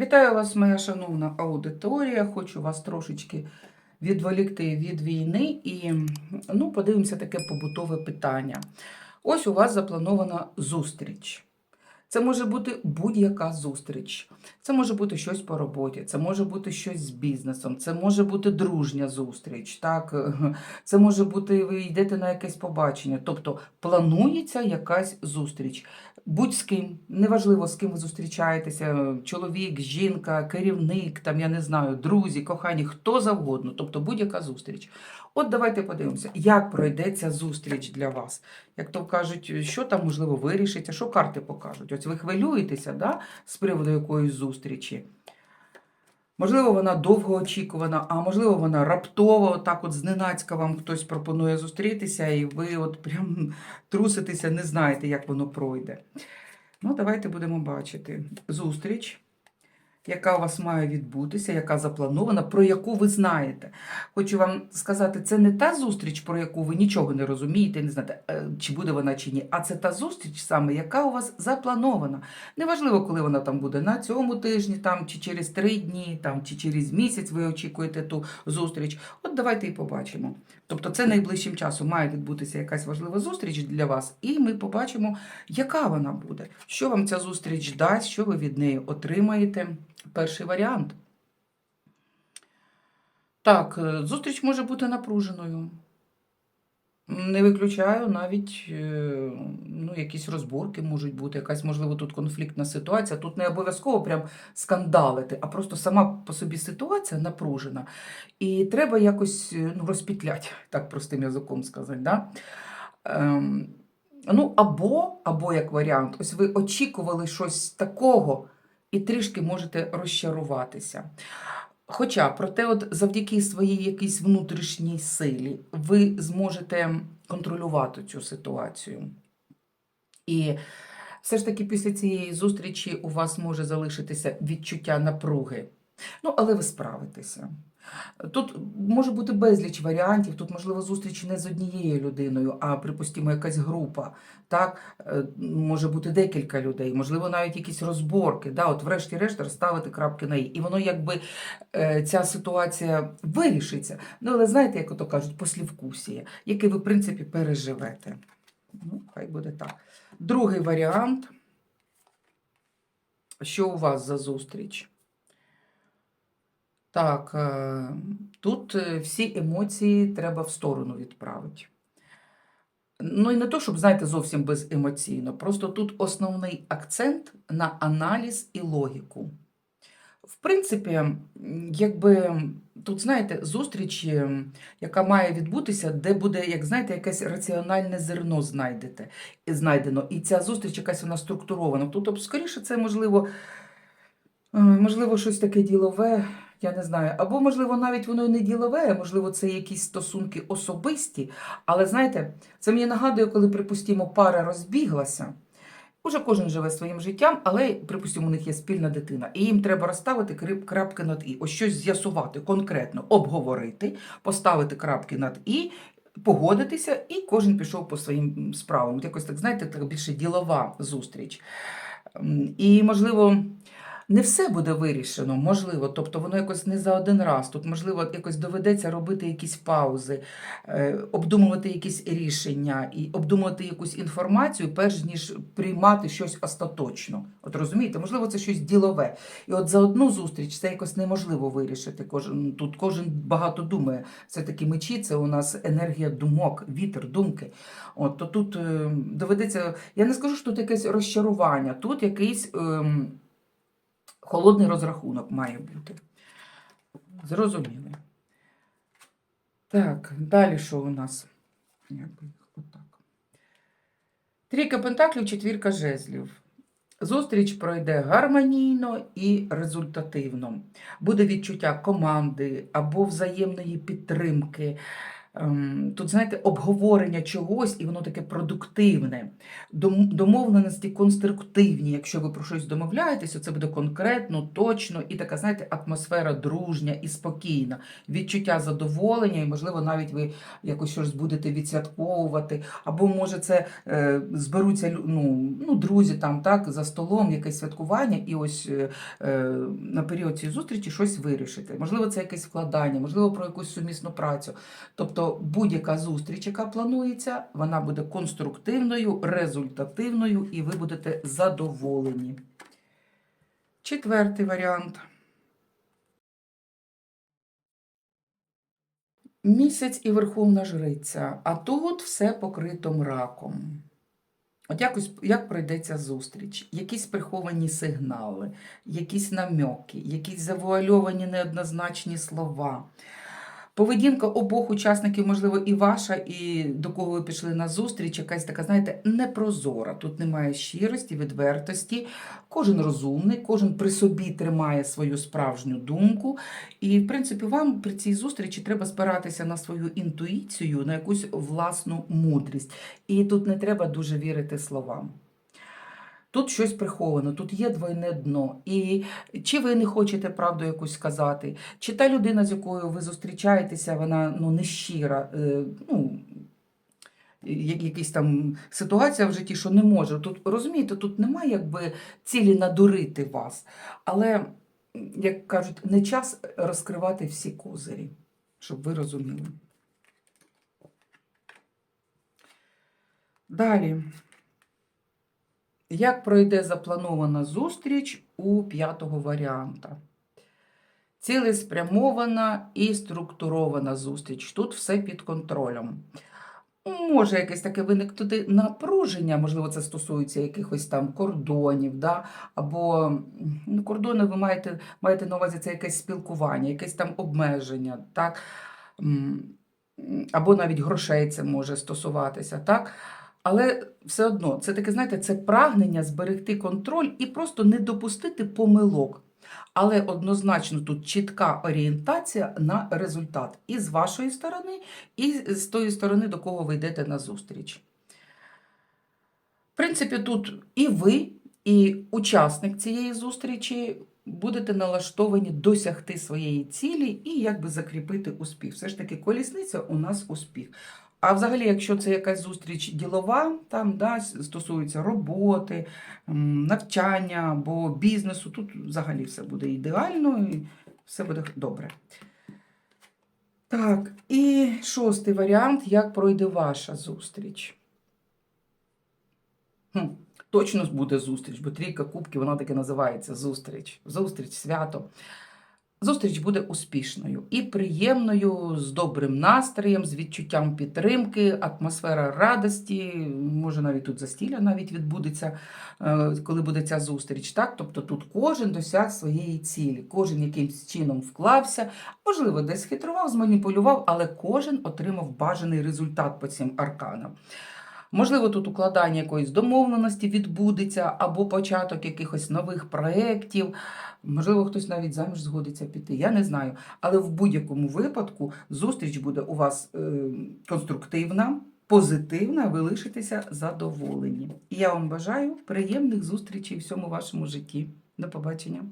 Вітаю вас, моя шановна аудиторія. Хочу вас трошечки відволікти від війни і ну, подивимося таке побутове питання. Ось у вас запланована зустріч. Це може бути будь-яка зустріч. Це може бути щось по роботі, це може бути щось з бізнесом, це може бути дружня зустріч. Так? Це може бути, ви йдете на якесь побачення. Тобто планується якась зустріч. Будь з ким, неважливо, з ким ви зустрічаєтеся, чоловік, жінка, керівник, там, я не знаю, друзі, кохані, хто завгодно, тобто будь-яка зустріч. От давайте подивимося, як пройде ця зустріч для вас. Як то кажуть, що там можливо вирішиться, що карти покажуть. Ось ви хвилюєтеся да, з приводу якоїсь зустрічі. Можливо, вона довгоочікувана, а можливо, вона раптово, так от зненацька вам хтось пропонує зустрітися, і ви от прям труситеся, не знаєте, як воно пройде. Ну, давайте будемо бачити. Зустріч, яка у вас має відбутися, яка запланована, про яку ви знаєте. Хочу вам сказати, це не та зустріч, про яку ви нічого не розумієте, не знаєте, е, чи буде вона чи ні, а це та зустріч саме, яка у вас запланована. Неважливо, коли вона там буде на цьому тижні, там, чи через три дні, там, чи через місяць ви очікуєте ту зустріч. От давайте і побачимо. Тобто, це найближчим часом має відбутися якась важлива зустріч для вас, і ми побачимо, яка вона буде, що вам ця зустріч дасть, що ви від неї отримаєте. Перший варіант. Так, е, зустріч може бути напруженою. Не виключаю навіть е, ну, якісь розборки можуть бути, якась, можливо, тут конфліктна ситуація. Тут не обов'язково прям скандалити, а просто сама по собі ситуація напружена. І треба якось е, ну, розпітляти, так простим язиком сказати. Да? Ем, ну, або, або як варіант, ось ви очікували щось такого і трішки можете розчаруватися. Хоча, проте, от завдяки своїй якійсь внутрішній силі ви зможете контролювати цю ситуацію. І все ж таки після цієї зустрічі у вас може залишитися відчуття напруги. Ну, але ви справитеся. Тут може бути безліч варіантів. Тут, можливо, зустріч не з однією людиною, а, припустимо, якась група. Так? Е, Може бути декілька людей, можливо, навіть якісь розборки. Да? От врешті-решт розставити крапки на «і». І воно якби е, ця ситуація вирішиться. Ну, але знаєте, як ото кажуть, послівкусія, яке ви, в принципі, переживете. Ну, хай буде так. Другий варіант. Що у вас за зустріч? Так, е, тут е, всі емоції треба в сторону відправити. Ну і не то, щоб, знаєте, зовсім беземоційно. Просто тут основний акцент на аналіз і логіку. В принципі, якби тут, знаєте, зустріч, е, яка має відбутися, де буде, як знаєте, якесь раціональне зерно знайдете, знайдено. І ця зустріч якась вона структурована. Тут, скоріше, це можливо, можливо, щось таке ділове. Я не знаю. Або, можливо, навіть воно не ділове, можливо, це якісь стосунки особисті. Але знаєте, це мені нагадує, коли, припустимо, пара розбіглася. Уже кожен живе своїм життям, але, припустимо, у них є спільна дитина. І їм треба розставити крапки над і. Ось щось з'ясувати конкретно, обговорити, поставити крапки над і, погодитися, і кожен пішов по своїм справам. Якось так, знаєте, така більше ділова зустріч. І, можливо, не все буде вирішено, можливо, тобто воно якось не за один раз. Тут, можливо, якось доведеться робити якісь паузи, е, обдумувати якісь рішення і обдумувати якусь інформацію, перш ніж приймати щось остаточно. От розумієте, можливо, це щось ділове. І от за одну зустріч це якось неможливо вирішити. Кожен тут кожен багато думає. Це такі мечі, це у нас енергія думок, вітер, думки. От то тут е, доведеться. Я не скажу, що тут якесь розчарування, тут якийсь. ем, Холодний розрахунок має бути. Зрозуміли. Так, далі що у нас? Трійка пентаклів, четвірка жезлів. Зустріч пройде гармонійно і результативно. Буде відчуття команди або взаємної підтримки. Ем, тут, знаєте, обговорення чогось, і воно таке продуктивне. Домовленості конструктивні. Якщо ви про щось домовляєтеся, це буде конкретно, точно і така, знаєте, атмосфера дружня і спокійна, відчуття задоволення, і, можливо, навіть ви якось щось будете відсвятковувати, або може це е, зберуться ну, ну, друзі там, так, за столом, якесь святкування, і ось е, е, на період цієї зустрічі щось вирішити. Можливо, це якесь вкладання, можливо, про якусь сумісну працю. Тобто будь-яка зустріч, яка планується, вона буде конструктивною, результативною, і ви будете задоволені. Четвертий варіант. Місяць і Верховна Жриця, а тут все покрито мраком. От якось як пройдеться зустріч, якісь приховані сигнали, якісь намьоки, якісь завуальовані неоднозначні слова. Поведінка обох учасників, можливо, і ваша, і до кого ви пішли на зустріч, якась така, знаєте, непрозора. Тут немає щирості, відвертості. Кожен розумний, кожен при собі тримає свою справжню думку. І, в принципі, вам при цій зустрічі треба спиратися на свою інтуїцію, на якусь власну мудрість. І тут не треба дуже вірити словам. Тут щось приховано, тут є двойне дно. І чи ви не хочете правду якусь сказати, чи та людина, з якою ви зустрічаєтеся, вона ну, не щира, е, ну, якась там ситуація в житті, що не може. Тут розумієте, тут немає якби цілі надурити вас. Але, як кажуть, не час розкривати всі козирі, щоб ви розуміли. Далі. Як пройде запланована зустріч у п'ятого варіанта? Цілеспрямована і структурована зустріч. Тут все під контролем. Може якесь таке виникнути напруження, можливо, це стосується якихось там кордонів, да? або ну, кордони ви маєте, маєте на увазі це якесь спілкування, якесь там обмеження, так? Або навіть грошей це може стосуватися. так? Але все одно, це таке, знаєте, це прагнення зберегти контроль і просто не допустити помилок. Але однозначно тут чітка орієнтація на результат і з вашої сторони, і з тої сторони, до кого ви йдете на зустріч. В принципі, тут і ви, і учасник цієї зустрічі будете налаштовані досягти своєї цілі і якби закріпити успіх. Все ж таки, колісниця у нас успіх. А взагалі, якщо це якась зустріч ділова, там да, стосується роботи, навчання або бізнесу, тут взагалі все буде ідеально і все буде добре. Так, і шостий варіант, як пройде ваша зустріч. Хм, точно буде зустріч, бо трійка кубків, вона таки називається зустріч. Зустріч, свято. Зустріч буде успішною і приємною, з добрим настроєм, з відчуттям підтримки, атмосфера радості, може навіть тут застілля навіть відбудеться, е, коли буде ця зустріч. Так? Тобто тут кожен досяг своєї цілі, кожен якимсь чином вклався, можливо, десь хитрував, зманіпулював, але кожен отримав бажаний результат по цим арканам. Можливо, тут укладання якоїсь домовленості відбудеться, або початок якихось нових проєктів. Можливо, хтось навіть заміж згодиться піти. Я не знаю. Але в будь-якому випадку зустріч буде у вас е, конструктивна, позитивна, ви лишитеся задоволені. І я вам бажаю приємних зустрічей в всьому вашому житті. До побачення.